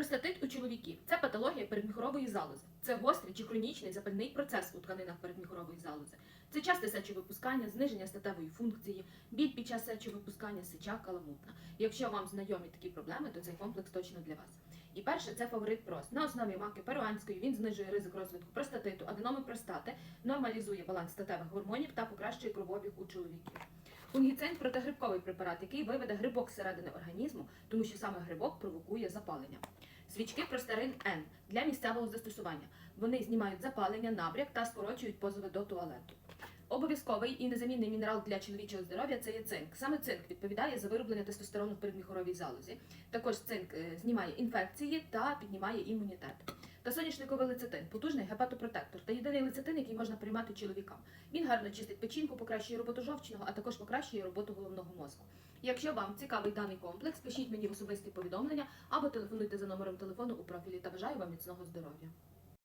Простатит у чоловіків це патологія передміхорової залози. Це гострий чи хронічний запальний процес у тканинах передміхорової залози. Це часте сечовипускання, зниження статевої функції, біль під час сечовипускання, сича, каламутна. Якщо вам знайомі такі проблеми, то цей комплекс точно для вас. І перше це фаворит прост. На основі маки перуанської він знижує ризик розвитку простатиту, аденоми простати, нормалізує баланс статевих гормонів та покращує кровообіг у чоловіків. Фунгіцин протигрибковий препарат, який виведе грибок зсередини організму, тому що саме грибок провокує запалення. Свічки простарин Н для місцевого застосування. Вони знімають запалення, набряк та скорочують позови до туалету. Обов'язковий і незамінний мінерал для чоловічого здоров'я це є цинк. Саме цинк відповідає за вироблення тестостерону в передміхоровій залозі. Також цинк е, знімає інфекції та піднімає імунітет. Та соняшниковий лецитин потужний гепатопротектор та єдиний лецитин, який можна приймати чоловікам. Він гарно чистить печінку, покращує роботу жовчного, а також покращує роботу головного мозку. Якщо вам цікавий даний комплекс, пишіть мені в особисті повідомлення або телефонуйте за номером телефону у профілі та бажаю вам міцного здоров'я.